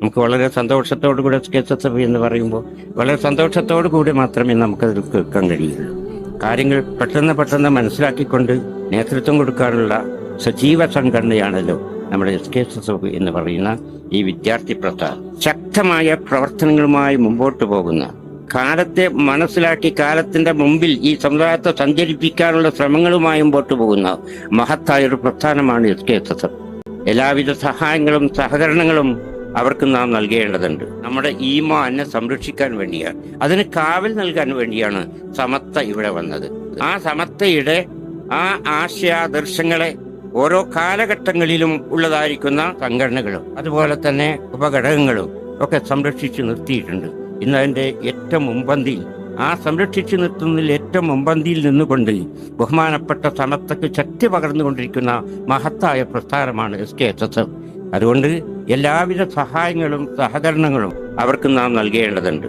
നമുക്ക് വളരെ സന്തോഷത്തോടു കൂടെ കെ എസ് എസ് എഫ് എന്ന് പറയുമ്പോൾ വളരെ സന്തോഷത്തോടു കൂടി മാത്രമേ നമുക്കതിൽ കേൾക്കാൻ കഴിയുള്ളൂ. കാര്യങ്ങൾ പെട്ടെന്ന് പെട്ടെന്ന് മനസ്സിലാക്കിക്കൊണ്ട് നേതൃത്വം കൊടുക്കാനുള്ള സജീവ സംഘടനയാണല്ലോ നമ്മുടെ S K S S F എന്ന് പറയുന്ന ഈ വിദ്യാർത്ഥി പ്രസ്ഥാനം ശക്തമായ പ്രവർത്തനങ്ങളുമായി മുമ്പോട്ട് പോകുന്ന കാലത്തെ മനസ്സിലാക്കി കാലത്തിന്റെ മുമ്പിൽ ഈ സമുദായത്തെ സഞ്ചരിപ്പിക്കാനുള്ള ശ്രമങ്ങളുമായി മുമ്പോട്ട് പോകുന്ന മഹത്തായ ഒരു പ്രസ്ഥാനമാണ് S K S S F എല്ലാവിധ സഹായങ്ങളും സഹകരണങ്ങളും അവർക്ക് നാം നൽകേണ്ടതുണ്ട്. നമ്മുടെ ഈമാനെ സംരക്ഷിക്കാൻ വേണ്ടിയാണ്. അതിന് കാവൽ നൽകാൻ വേണ്ടിയാണ് സമത്ത ഇവിടെ വന്നത്. ആ സമത്തയുടെ ആ ആശയാദർശങ്ങളെ ഓരോ കാലഘട്ടങ്ങളിലും ഉള്ളതായിരിക്കുന്ന സംഘടനകളും അതുപോലെ തന്നെ ഉപഘടകങ്ങളും ഒക്കെ സംരക്ഷിച്ചു നിർത്തിയിട്ടുണ്ട്. ഇന്ന് അതിന്റെ ഏറ്റവും മുമ്പന്തിയിൽ ആ സംരക്ഷിച്ചു നിർത്തുന്നതിൽ ഏറ്റവും മുമ്പന്തിയിൽ നിന്നുകൊണ്ട് ബഹുമാനപ്പെട്ട സമത്തക്ക് ശക്തി പകർന്നുകൊണ്ടിരിക്കുന്ന മഹത്തായ പ്രസ്ഥാനമാണ് S K S S F. അതുകൊണ്ട് എല്ലാവിധ സഹായങ്ങളും സഹകരണങ്ങളും അവർക്ക് നാം നൽകേണ്ടതുണ്ട്.